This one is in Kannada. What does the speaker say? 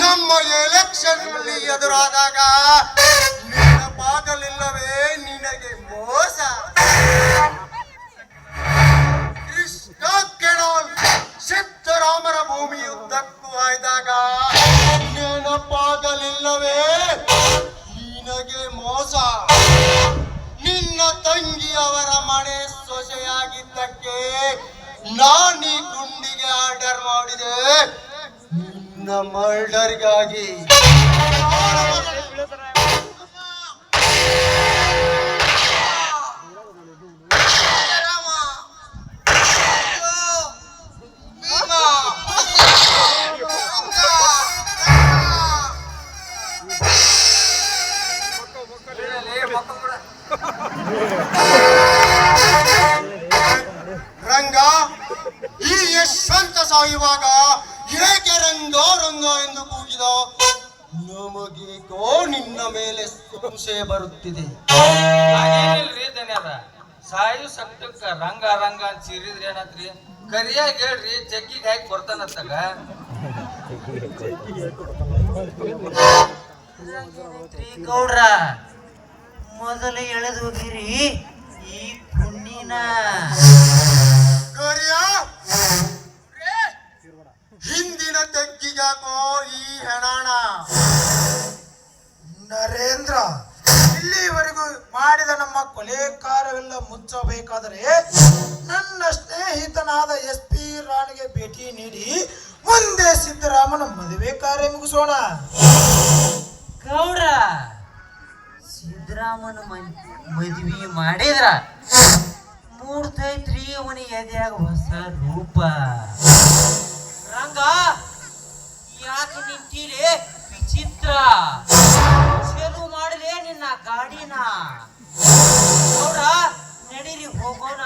ನಮ್ಮ ಎಲೆಕ್ಷನ್ ಎದುರಾದಾಗ ಪಾದಲಿಲ್ಲವೇ ನಿನಗೆ ಮೋಸ. ಕೃಷ್ಣ ಕೆಣೋಲ್ ಸಿದ್ದರಾಮರ ಭೂಮಿಯುದ್ದಕ್ಕೂ ಆಯ್ದಾಗ ನೆನಪಾಗಲಿಲ್ಲವೇ ನಿನಗೆ ಮೋಸ. ನಿನ್ನ ತಂಗಿಯವರ ಮನೆ ಸೊಸೆಯಾಗಿದ್ದಕ್ಕೆ ನಾನೀ ಗುಂಡಿಗೆ ಆರ್ಡರ್ ಮಾಡಿದೆ. ನಿನ್ನ ಮರ್ಡರ್ಗಾಗಿ. ರಂಗ ಈ ಯಶವಂತ ಸಾಯುವಾಗ ಏಕೆ ರಂಗ ರಂಗ ಎಂದು ಕೂಗಿದ ನಮಗೀಗೋ ನಿನ್ನ ಮೇಲೆ ಸಂಶಯ ಬರುತ್ತಿದೆ. ಹಾಗೇನಿಲ್ರಿ ಧನ್ಯದ ಸಾಯು ಸತ್ತಕ್ಕ ರಂಗ ರಂಗ ಅಂತ ಸಿರಿದ್ರಿ ಏನತ್ರಿ? ಕರಿಯಾಗಿ ಹೇಳ್ರಿ ಜಗ್ಗಿಗೆ ಹಾಕಿ ಬರ್ತಾನತ್ತಾಗ ಗೌಡ್ರ? ಮೊದಲು ಎಳೆದು ಹೋಗಿರಿ ಈ ಪುಣ್ಣಿನ. ಗೌರಿಯ ತೆಗ್ಗಿಗಾಕೋ ಈ ಹೆಣಾಣ. ನರೇಂದ್ರ ಇಲ್ಲಿವರೆಗೂ ಮಾಡಿದ ನಮ್ಮ ಕೊಲೆ ಕಾರ್ಯವೆಲ್ಲ ಮುಚ್ಚಬೇಕಾದರೆ ನನ್ನ ಸ್ನೇಹಿತನಾದ ಎಸ್ ಪಿ ರಾಣಿಗೆ ಭೇಟಿ ನೀಡಿ ಮುಂದೆ ಸಿದ್ದರಾಮನ ಮದುವೆ ಕಾರ್ಯ ಮುಗಿಸೋಣ. ಗೌಡ್ರ ಸಿದ್ದರಾಮನ ಮದುವೆ ಮದ್ವಿ ಮಾಡಿದ್ರ ಮೂರ್ತೈತ್ರಿ ಅವನಿಗೆ ಎದ್ಯಾಗ ಹೊಸ ರೂಪ. ರಂಗ ಯಾಕೆ ವಿಚಿತ್ರ. ಸೇಲು ಮಾಡಿದೆ ನಿನ್ನ ಗಾಡಿನ. ನೋಡ ನಡೀರಿ ಹೋಗೋಣ.